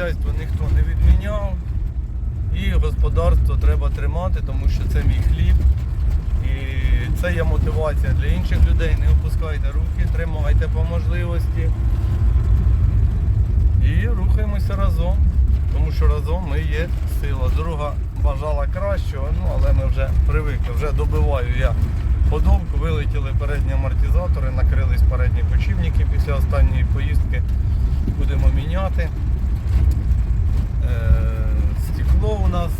хазяйство ніхто не відміняв. І господарство треба тримати, тому що це мій хліб. І це є мотивація для інших людей. Не опускайте руки, тримайте по можливості. І рухаємося разом. Тому що разом ми є сила. Друга бажала кращого, ну але ми вже привикли, вже добиваю я подовку, вилетіли передні амортизатори, накрились передні почівники після останньої поїздки. Будемо міняти. Е, Стекло у нас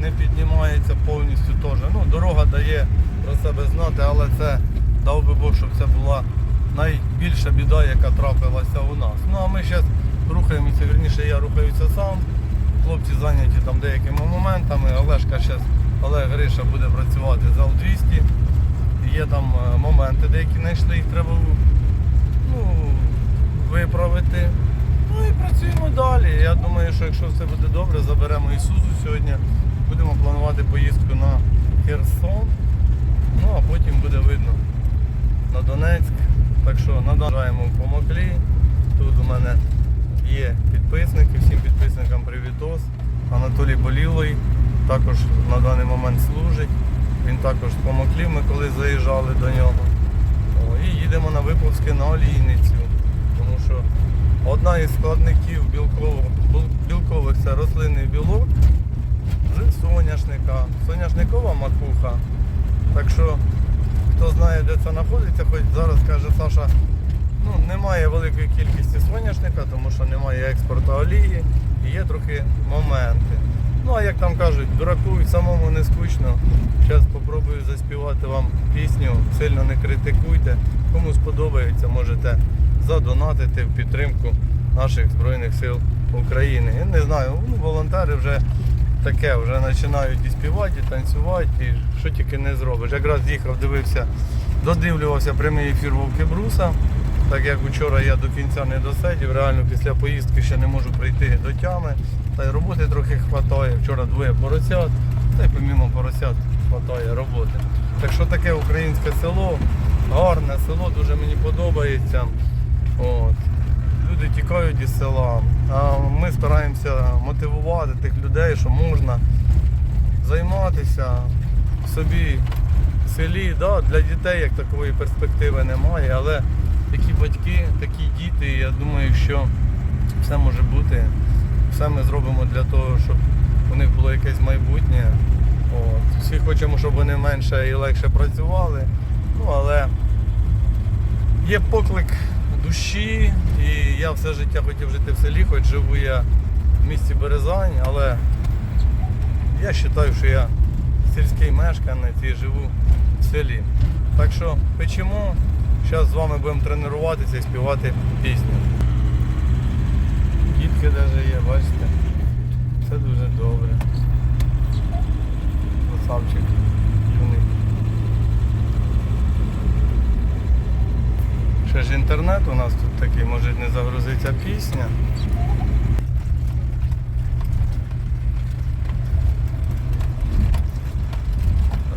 не піднімається повністю теж. Ну, дорога дає про себе знати, але це дав би Бог, щоб це була найбільша біда, яка трапилася у нас. Ну а ми зараз рухаємося, верніше я рухаюся сам. Хлопці зайняті там деякими моментами. Олешка зараз, Олег Гриша буде працювати за Л-200. Є там е, моменти, деякі знайшли, їх треба ну, виправити. Ну і працюємо далі. Я думаю, що якщо все буде добре, заберемо Ісузу сьогодні. Будемо планувати поїздку на Херсон. Ну а потім буде видно на Донецьк. Так що надаємо в Помоклі. Тут у мене є підписники, всім підписникам привітос. Анатолій Болілий також на даний момент служить. Він також з Помоклів, ми коли заїжджали до нього. І їдемо на Виповське на олійницю. Тому що одна із складників білкових, білкових це рослинний білок з соняшника. Соняшникова макуха. Так що, хто знає, де це знаходиться, хоч зараз каже Саша, ну, немає великої кількості соняшника, тому що немає експорту олії і є трохи моменти. Ну а як там кажуть, дураку й самому не скучно. Зараз спробую заспівати вам пісню, сильно не критикуйте. Кому сподобається, можете задонатити в підтримку наших Збройних сил України. Я не знаю, ну, волонтери вже таке, вже починають і співати, і танцювати, і що тільки не зробиш. Якраз їхав, дивився, додивлювався прямий ефір Вовки Бруса. Так як вчора я до кінця не досидів, реально після поїздки ще не можу прийти до тями. Та й роботи трохи хватає. Вчора двоє поросят, та й помімо поросят хватає роботи. Так що таке українське село, гарне село, дуже мені подобається. От. Люди тікають із села. А ми стараємося мотивувати тих людей, що можна займатися собі в селі. Да, для дітей як такої перспективи немає, але такі батьки, такі діти, я думаю, що все може бути. Все ми зробимо для того, щоб у них було якесь майбутнє. От. Всі хочемо, щоб вони менше і легше працювали. Ну, але є поклик душі, і я все життя хотів жити в селі, хоч живу я в місті Березань, але я вважаю, що я сільський мешканець і живу в селі. Так що печемо, зараз з вами будемо тренуватися і співати пісню. Дітки навіть є, бачите. Це дуже добре. Красавчик. Ще ж інтернет у нас тут такий, може не загрузиться пісня.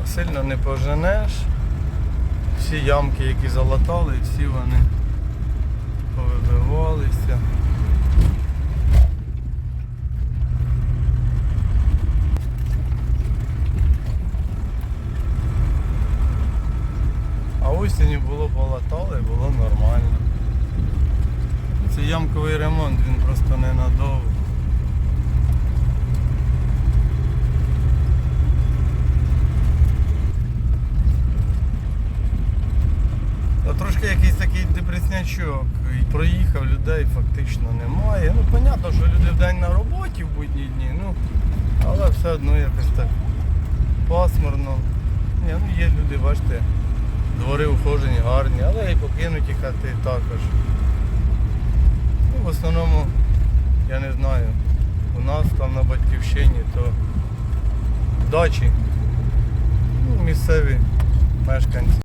Сильно не поженеш. Всі ямки, які залатали, всі вони повибивалися. Осінню було полатали, було нормально. Це ямковий ремонт, він просто ненадовго. Трошки якийсь такий депреснячок. І проїхав, людей фактично немає. Ну, понятно, що люди в день на роботі в будні дні, ну, але все одно якось так пасмурно. Ні, ну є люди, бачите, двори ухожені, гарні, але і покинуті хати також. Ну, в основному я не знаю, у нас там на батьківщині, то дачі, ну, місцеві мешканці.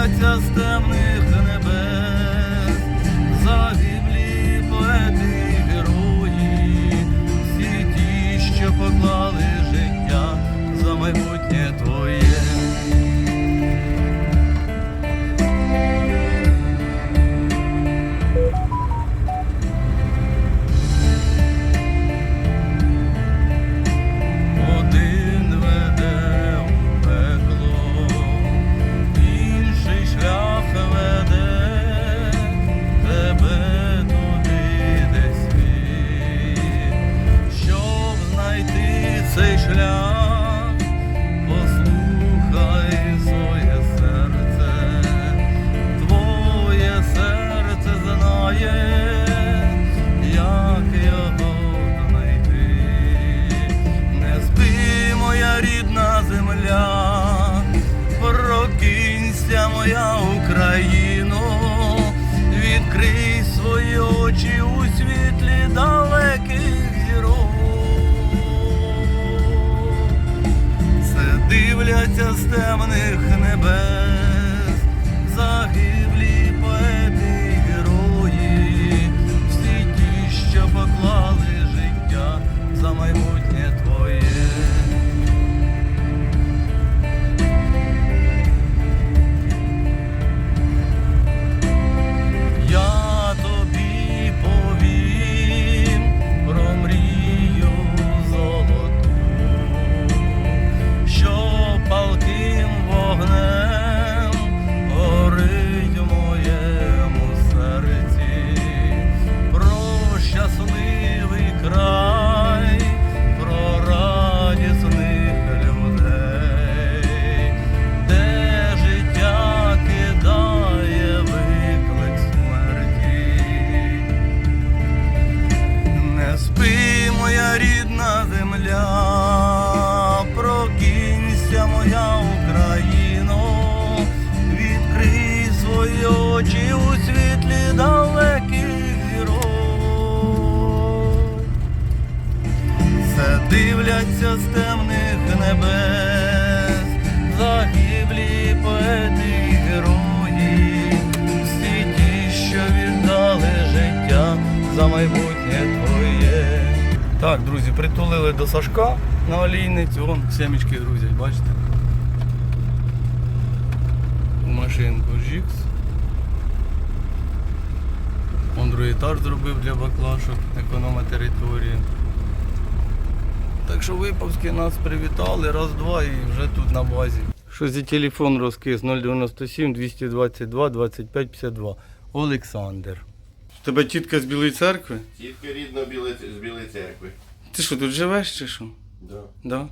Дивляться з темних земля, прокинься, моя Україно, відкрий свої очі у світлі далеких зірок. Все дивляться з темних небес, загиблі поети й герої, всі ті, що віддали життя за майбутнє. Так, друзі, притулили до Сашка на олійницю, вон семечки грузять, бачите? У машинку Жікс. Он другий етаж зробив для баклашок, економа території. Так що виповськи нас привітали, раз-два і вже тут на базі. Що за телефон розкис 097 222 25 52. Олександр. Тебе тітка з Білої церкви? Тітка рідна Білої- з Білої церкви. Ти що, тут живеш чи що? Да. Да?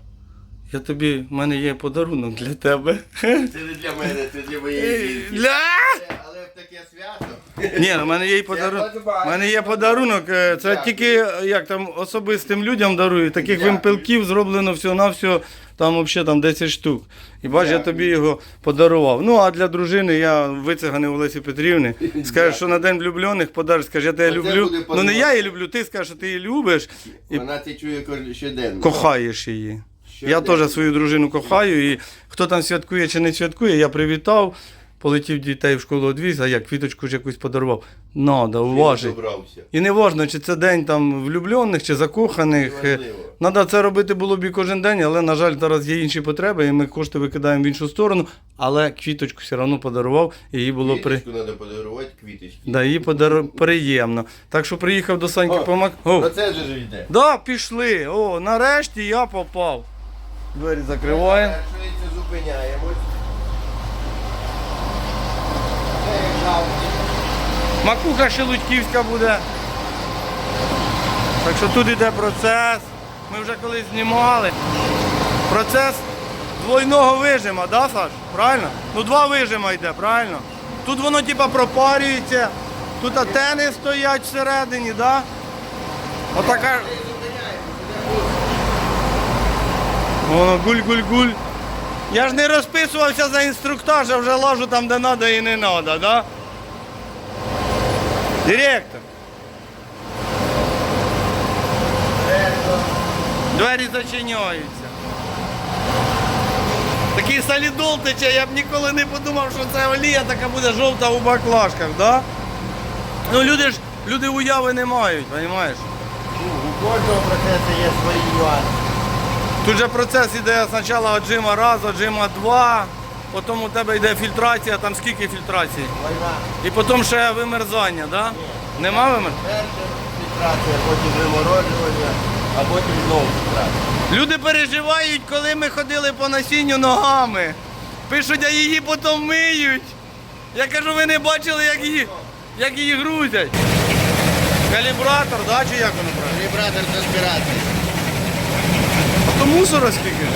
Я тобі, в мене є подарунок для тебе. Це не для мене, це для моєї жінки. Для... Але- Але в таке свято. Ні, в мене є і подарунок. У мене є подарунок. е, Це Дякую. тільки е, як там особистим людям дарую. Таких Дякую. вимпелків зроблено всього на всього, там взагалі там 10 штук. І бач, я тобі його подарував. Ну а для дружини я вициганий у Лесі Петрівни. Скажеш, що на день влюблених подариш, скажеш, я тебе люблю. Ну не я її люблю, ти скажеш, що ти її любиш і Вона ти чує щоденно. кохаєш її. Я теж свою дружину кохаю, і хто там святкує чи не святкує, я привітав. Полетів дітей в школу одвіз, а я квіточку ж якусь подарував. Надо, уважить. Добрався. І не важно, чи це день там влюблених, чи закоханих. Неважливо. Треба це робити було б і кожен день, але, на жаль, зараз є інші потреби, і ми кошти викидаємо в іншу сторону. Але квіточку все одно подарував, і їй було при... Квіточку треба подарувати, квіточки. да, їй подар... приємно. Так що приїхав до Саньки О, помак. О, Оце же йде. да, пішли. О, нарешті я попав. Двері закриваємо. Зупиняємось. Це як жавки. Макуха Шелудьківська буде. Так що тут йде процес. Ми вже колись знімали. Процес двойного вижима, да, Саш? Правильно? Ну два вижима йде, правильно? Тут воно типа пропарюється, тут атени стоять всередині, да? Отака. Воно гуль-гуль-гуль. Я ж не розписувався за інструктаж, а вже лажу там, де треба і не треба, да? Директор. Двері зачиняються. Такий солідол тече, я б ніколи не подумав, що це олія така буде жовта у баклажках, да? Ну люди ж люди уяви не мають, розумієш? У кожного процесу є свої нюанси. Тут же процес іде спочатку отжима раз, отжима два, потім у тебе йде фільтрація, там скільки фільтрацій? Війна. І потім ще вимерзання, да? Нема вимерзання? Перша фільтрація, потім вимороджування, а потім знову фільтрація. Люди переживають, коли ми ходили по насінню ногами. Пишуть, а її потім миють. Я кажу, ви не бачили, як її, як її грузять. Калібратор, да, чи як воно правильно? Вібратор з аспірації. А то мусора скільки ж?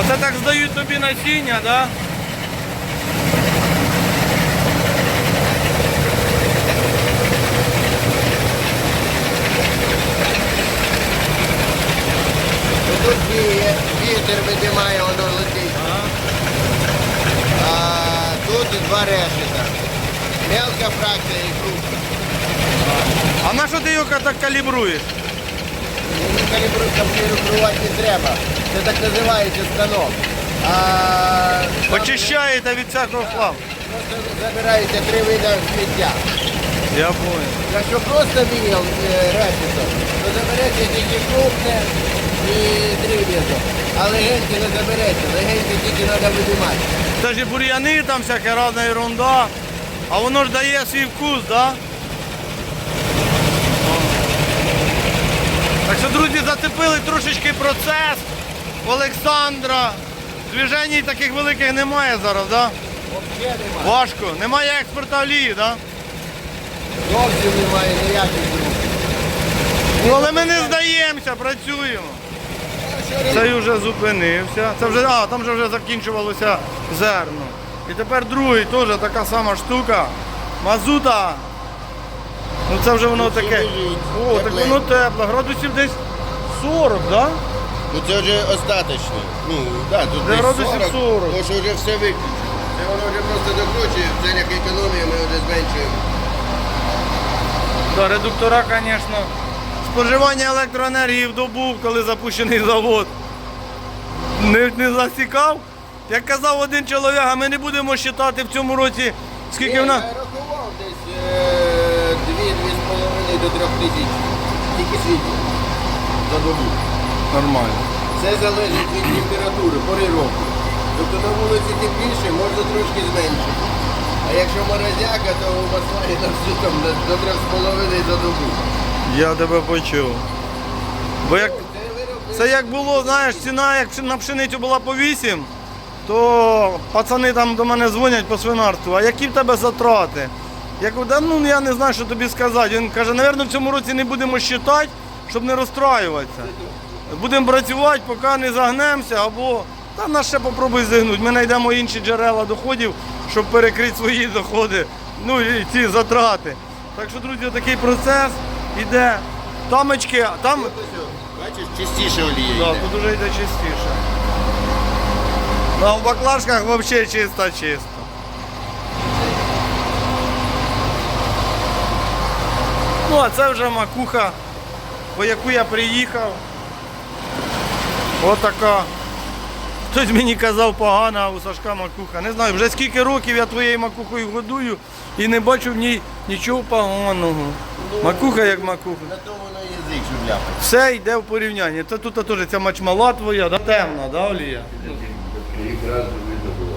Оце так здають тобі насіння, да? Тут діє, вітер видимає, воно летить. А тут два решета. Мелка фракція і крупна. А на що ти його так калібруєш? Калібрувати не треба. Це так називається станок. А Очищаєте від всякого хламу. просто забирається три види сміття. Я понял. Якщо просто міл решетом, то забереться тільки крупне і дріб'язок. А легеньке не забереться, легеньке тільки треба видимати. Це ж і бур'яни там всяка різна ерунда. А воно ж дає свій вкус, да? Так що, друзі, зацепили трошечки процес Олександра. Движень таких великих немає зараз, да? Немає. Важко. Немає експорта олії, да? Зовсім немає ніяких. Ну, але ми не здаємося, працюємо. Цей вже зупинився. Це вже, а, там же вже закінчувалося зерно. І тепер другий теж така сама штука. Мазута. Ну це вже воно таке. О, так воно тепло. Градусів десь 40, так? Да? Ну це вже остаточно. Ну, да, тут Де десь градусів 40. 40, тому що вже все виключено. Це воно вже просто докручує, в целях економії ми вже зменшуємо. Да, редуктора, звісно. Споживання електроенергії в добу, коли запущений завод. Не, не засікав. Як казав один чоловік, а ми не будемо вважати в цьому році, скільки в нас. Я рахував десь е, 2-2,5 до 3 тисяч. Тільки світло. За добу. Нормально. Це залежить від температури, пори року. Тобто на вулиці тепліше, можна трошки зменшити. А якщо морозяка, то у маслаї на все там до 3,5 за добу. Я тебе почув. Бо як, Це це як було, знаєш, ціна, як на пшеницю була по 8, то пацани там до мене дзвонять по свинарству, а які в тебе затрати? Я кажу, да ну я не знаю, що тобі сказати. Він каже, напевно, в цьому році не будемо считати, щоб не розстраюватися. Будемо працювати, поки не загнемося, або та нас ще попробуй зігнути. Ми знайдемо інші джерела доходів, щоб перекрити свої доходи, ну і ці затрати. Так що, друзі, такий процес іде. Тамочки, там Бачиш, чистіше олія да, йде. тут вже йде чистіше. Ну, а в баклажках взагалі чисто-чисто. Ну, а це вже макуха, по яку я приїхав. Отака. Хтось мені казав погана, а у Сашка макуха. Не знаю, вже скільки років я твоєю макухою годую і не бачу в ній нічого поганого. Макуха як макуха. На то воно язик шубляпа. Все йде в порівнянні. Це тут теж ця мачмала твоя, да? темна, да, Олія?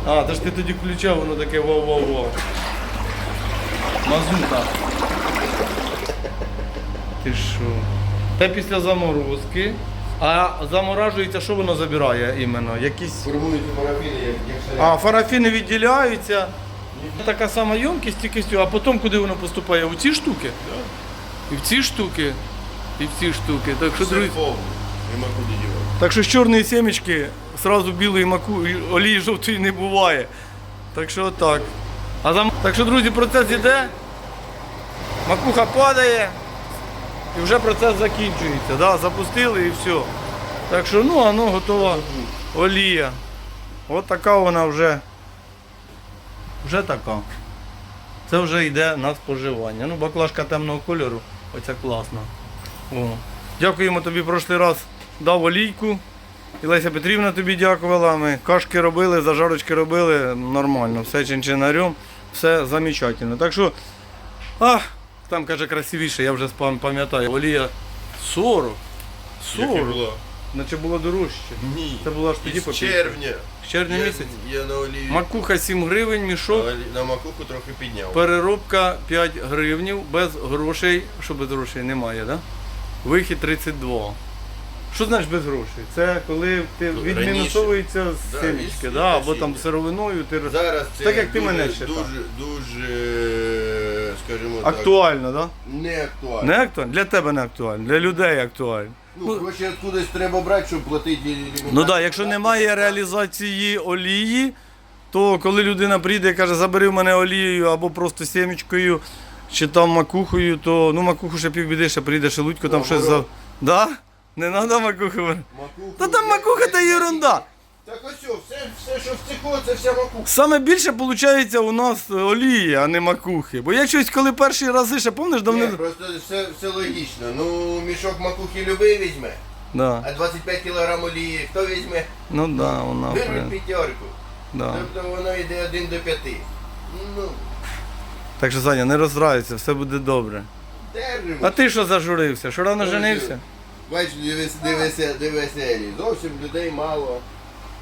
А, та ж ти тоді включав, воно таке вау-вау-вау. Мазута. Ти що? Те після заморозки. А заморажується, що воно забирає іменно? Якісь. Формуються парафіни, як, як. А, фарафіни відділяються. Така сама ємкість, тільки а потім куди воно поступає? У ці штуки? І в ці штуки, і в ці штуки. Так що, друзі. Нема куди дівати. так що з чорної сімечки сразу білої маку і олії жовтої не буває. Так що так. А зам... Так що, друзі, процес іде. Макуха падає. І вже процес закінчується. Да? Запустили і все. Так що ну, воно готова олія. От така вона вже. Вже така. Це вже йде на споживання. Ну, баклажка темного кольору. Оця класна. О. Дякуємо тобі прошлий раз дав олійку. І Леся Петрівна тобі дякувала. Ми кашки робили, зажарочки робили нормально, все чинчинарем, все замечательно. Так що, ах, там каже красивіше, я вже пам'ятаю. Олія 40. 40. було? Наче було дорожче. Ні. Це була ж тоді Із по червня. З червня Я- місяць. Я на олії. Макуха 7 гривень, мішок. на олі- На макуху трохи підняв. Переробка 5 гривнів, без грошей. Що без грошей немає, да? Вихід 32. Що значить без грошей? Це коли ти Ну, відмінусовується з Да, сімечки, да, або там сировиною ти роз- Зараз це Так, як ти дуже, мене ще дуже, так. дуже, скажімо так, актуально, да? не актуально. Не актуально? Для тебе не актуально, для людей актуально. Ну, гроші откудись треба брати, щоб платити. Ну так, якщо немає реалізації олії, то коли людина прийде і каже, забери в мене олією або просто сімечкою, чи там макухою, то ну макуху ще півбіди, ще прийде шелудько, там щось за. Да? Не треба макуху. Макуху, Та там макуха та ерунда. Так ось все, все, все, що в цеху, це вся макуха. Саме більше виходить у нас олії, а не макухи. Бо я щось, коли перші рази ще Ні, давно. просто все, все логічно. Ну, мішок макухи любий візьме, Да. а 25 кг олії хто візьме? Ну да, вона. в Вирвуть п'ятерку. Да. Тобто воно йде 1 до 5. Ну, Так що, Саня, не розстраюйся, все буде добре. держимо. А ти що зажурився? Що рано женився? Бачиш, дивися, дивися, зовсім людей мало.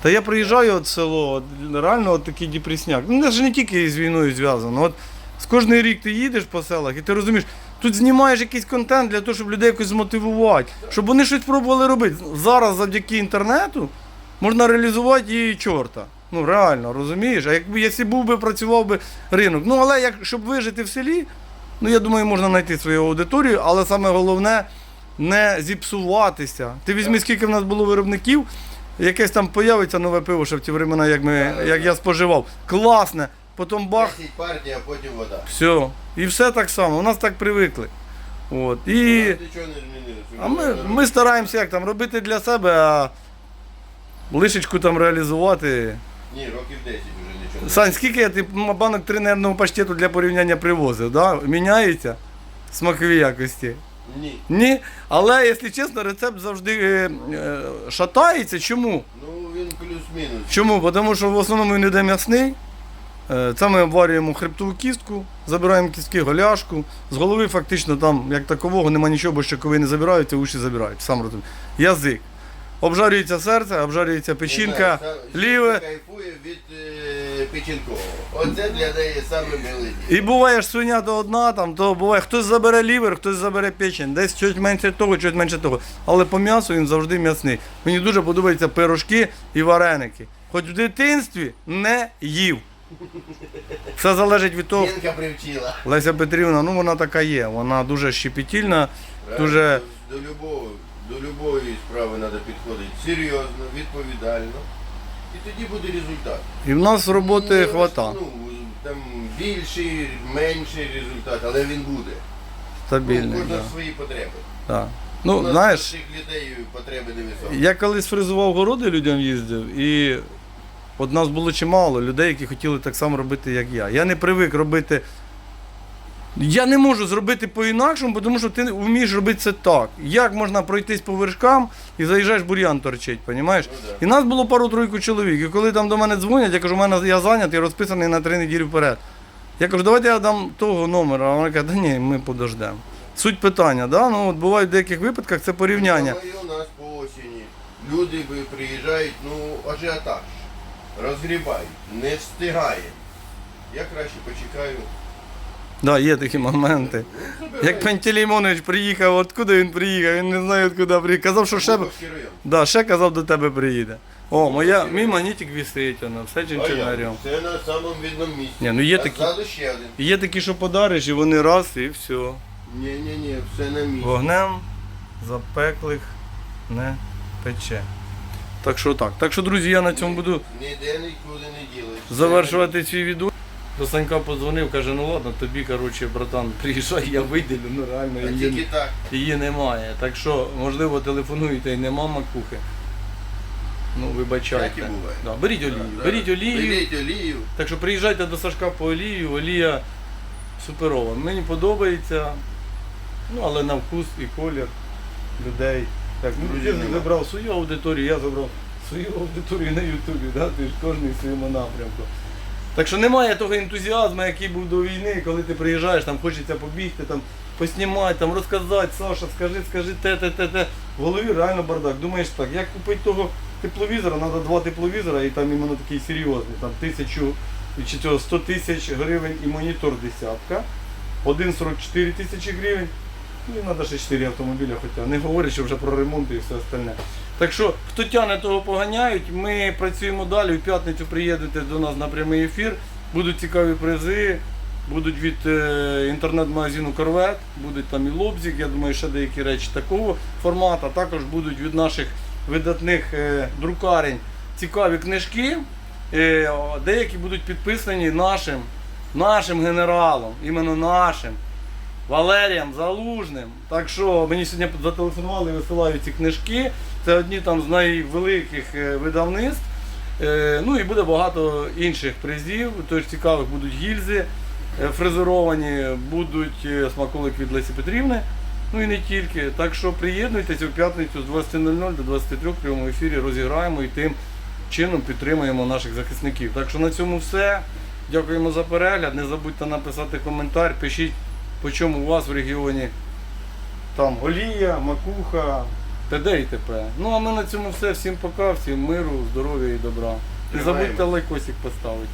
Та я приїжджаю от село, реально от такий депресняк. Ну, це не тільки з війною зв'язано. От з кожний рік ти їдеш по селах і ти розумієш, тут знімаєш якийсь контент для того, щоб людей якось змотивувати, щоб вони щось пробували робити. Зараз завдяки інтернету можна реалізувати і чорта. Ну реально, розумієш? А якби якщо був би працював би ринок. Ну але як щоб вижити в селі, ну я думаю, можна знайти свою аудиторію, але саме головне не зіпсуватися. Ти візьми, скільки в нас було виробників, якесь там появиться нове пиво, ще в ті времена, як, ми, як я споживав. Класне, потім бах, 10 партій, а потім вода. все. І все так само. У нас так привикли. От. І... Нічого не змінилося. А ми, ми стараємося як там робити для себе, а лишечку там реалізувати. Ні, років 10 вже нічого не Сань, скільки я ти банок тренерного паштету для порівняння привозив? Да? Міняється смакові якості? Ні. Ні. Але, якщо чесно, рецепт завжди е, е, шатається. Чому? Ну він плюс-мінус. Чому? Бо Тому що в основному він йде м'ясний. Е, Це ми обварюємо хребтову кістку, забираємо кістки, голяшку. З голови фактично там, як такового, нема нічого, бо щокови не забираються, уші забирають. Сам розумію. Язик. Обжарюється серце, обжарюється печінка, та- ліве. кайфує від е, печінкового. Оце для неї саме милий. І буває ж свиня то одна, там, то буває, хтось забере лівер, хтось забере печень, десь щось менше того, щось менше того. Але по м'ясу він завжди м'ясний. Мені дуже подобаються пирожки і вареники. Хоч в дитинстві не їв. Все залежить від того. Жінка привчила. Леся Петрівна, ну вона така є. Вона дуже щепетільна, дуже. До, до, любого, до любої справи треба підходити серйозно, відповідально. І тоді буде результат. І в нас роботи Не, хвата. Ну, там більший, менший результат, але він буде. Стабільний. Ну, кожна Да. свої потреби. Да. У Ну, нас знаєш, всіх людей потреби невисокі. я колись фрезував городи людям їздив, і от нас було чимало людей, які хотіли так само робити, як я. Я не привик робити. Я не можу зробити по-інакшому, тому що ти вмієш робити це так. Як можна пройтись по вершкам і заїжджаєш бур'ян торчить, розумієш? Ну. І нас було пару-тройку чоловік. І коли там до мене дзвонять, я кажу, у мене я зайнятий, розписаний на три неділі вперед. Я кажу, давайте я дам того номера. А вона каже, да ні, ми подождемо. Суть питання, да? ну, от буває в деяких випадках це порівняння. У нас по осені. Люди приїжджають, ну, ажіотаж. Розгрібають, не встигає. Я краще почекаю. Да, є такі моменти. Як Пантелеймонович приїхав, откуда він приїхав, він не знає, откуда приїхав. Казав, що ще, да, ще казав, до тебе приїде. О, моя, мій манітик висить, воно, все чинчинарем. Це на самому видному місці. Ні, ну є такі- ззаду ще один. Є такі, що подариш, і вони раз, і все. Ні-ні-ні, все на місці. Вогнем запеклих не пече. Так що так. Так що, друзі, я на цьому буду Ніде нікуди не ділиш. завершувати свій відео. До Санька подзвонив, каже, ну ладно, тобі, коротше, братан, приїжджай, я виділю, ну реально А її, тільки так. її немає. Так що, можливо, телефонуєте і нема макухи. Ну, вибачайте. Так і буває. Да, беріть олію, Да, беріть олію. Беріть олію. Так що приїжджайте до Сашка по олію, олія суперова. Мені подобається, ну але на вкус і колір людей. Так, ну Друзі, ти нема. забрав свою аудиторію, я забрав свою аудиторію на Ютубі, да? ти ж кожен в своєму напрямку. Так що немає того ентузіазму, який був до війни, коли ти приїжджаєш, там хочеться побігти, там, поснімати, там, розказати, Саша, скажи, скажи те, те, те, те. В голові реально бардак. Думаєш так, як купити того тепловізора, треба два тепловізора і там іменно такий серйозний, там тисячу чи цього 100 тисяч гривень і монітор десятка. Один 44 тисячі гривень. Ну і треба ще 4 автомобіля, хоча не говорячи вже про ремонт і все остальне. Так що, хто тягне, того поганяють. Ми працюємо далі. У п'ятницю приїдете до нас на прямий ефір. Будуть цікаві призи. Будуть від е, інтернет-магазину Корвет, будуть там і лобзик, я думаю, ще деякі речі такого формату. Також будуть від наших видатних е, друкарень цікаві книжки. Е, деякі будуть підписані нашим, нашим генералом, іменно нашим. Валерієм Залужним. Так що мені сьогодні зателефонували висилають ці книжки. Це одні там з найвеликих е, видавництв. Е, Ну і буде багато інших призів. Тож цікавих будуть гільзи е, фрезеровані, будуть смаколик від Лесі Петрівни. Ну і не тільки. Так що приєднуйтесь у п'ятницю з 20.00 до 23 в прямому ефірі розіграємо і тим чином підтримуємо наших захисників. Так що на цьому все. Дякуємо за перегляд. Не забудьте написати коментар, пишіть, по чому у вас в регіоні там олія, макуха, т.д. і т.п. Ну а ми на цьому все. Всім пока, всім миру, здоров'я і добра. Не забудьте лайкосик поставити.